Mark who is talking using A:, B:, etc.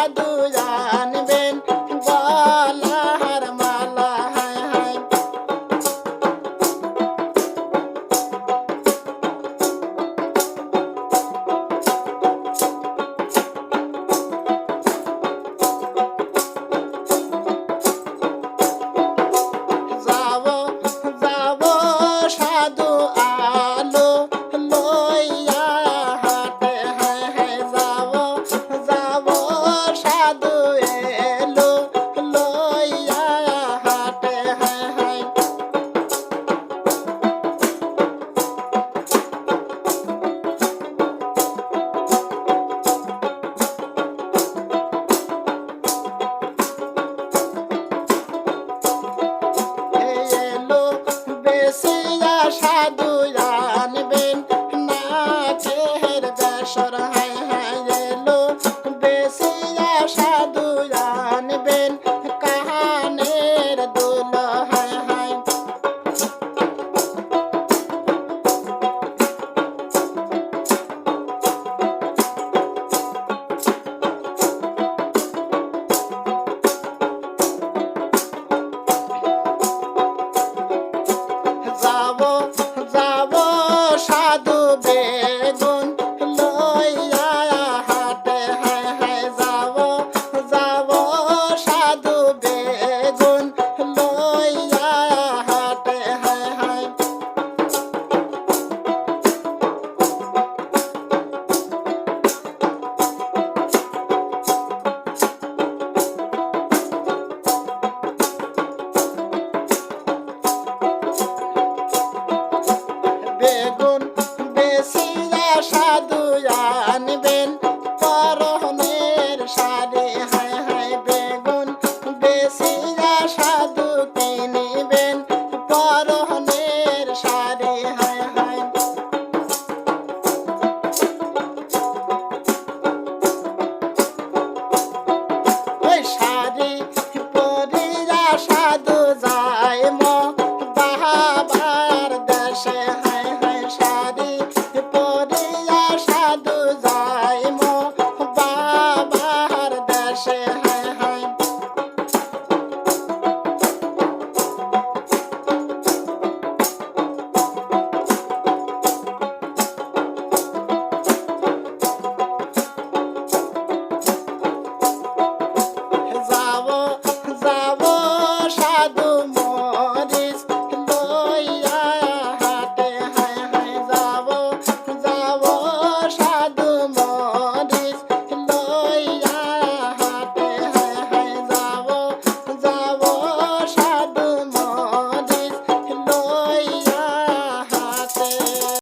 A: জাদু যাব সাধু যায় মো বাহাবার দেশে হায় যায়